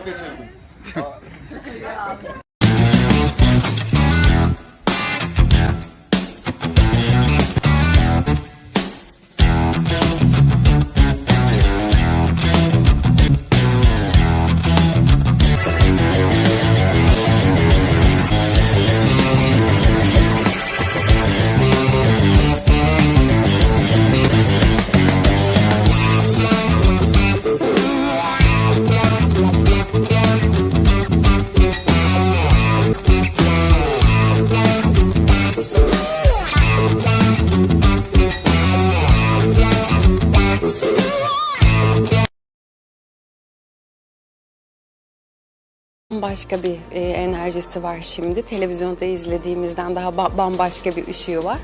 Kaçırdım. Başka bir e, enerjisi var şimdi. Televizyonda izlediğimizden daha ba- bambaşka bir ışığı var.